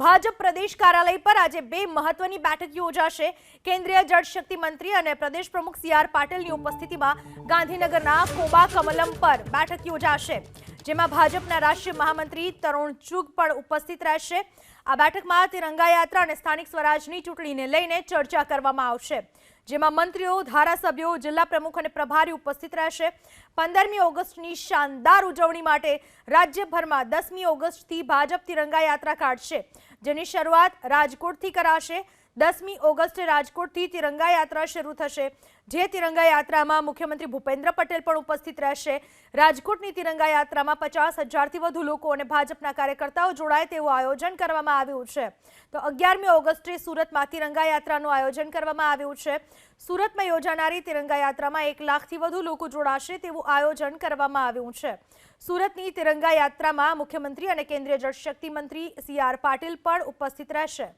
ભાજપ પ્રદેશ કાર્યાલય પર આજે બે મહત્વની બેઠક યોજાશે. કેન્દ્રીય જળશક્તિ મંત્રી અને પ્રદેશ પ્રમુખ સી આર પાટીલની ઉપસ્થિતિમાં ગાંધીનગરના કોબા કમલમ પર બેઠક યોજાશે. જેમાં ભાજપના રાષ્ટ્રીય મહામંત્રી તરુણ ચુગ પણ ઉપસ્થિત રહેશે. આ બેઠકમાં તિરંગા યાત્રા અને સ્થાનિક સ્વરાજની ચૂંટણીને લઈને ચર્ચા કરવામાં આવશે. જેમાં મંત્રીઓ, ધારાસભ્યો, જિલ્લા પ્રમુખ અને પ્રભારી ઉપસ્થિત રહેશે. પંદરમી ઓગસ્ટની શાનદાર ઉજવણી માટે રાજ્યભરમાં દસમી ઓગસ્ટથી ભાજપ તિરંગા યાત્રા કાઢશે, જેની શરૂઆત રાજકોટથી કરાશે. દસમી ઓગસ્ટે રાજકોટથી તિરંગા યાત્રા શરૂ થશે, જે તિરંગા યાત્રામાં મુખ્યમંત્રી ભૂપેન્દ્ર પટેલ પણ ઉપસ્થિત રહેશે. રાજકોટની તિરંગા યાત્રામાં પચાસ હજારથી વધુ લોકો અને ભાજપના કાર્યકર્તાઓ જોડાય તેવું આયોજન કરવામાં આવ્યું છે. તો અગિયારમી ઓગસ્ટે સુરતમાં તિરંગા યાત્રાનું આયોજન કરવામાં આવ્યું છે. સુરતમાં યોજાનારી તિરંગા યાત્રામાં એક લાખથી વધુ લોકો જોડાશે તેવું આયોજન કરવામાં આવ્યું છે. સુરતની તિરંગા યાત્રામાં મુખ્યમંત્રી અને કેન્દ્રીય જળશક્તિ મંત્રી સી પાટીલ પણ ઉપસ્થિત રહેશે.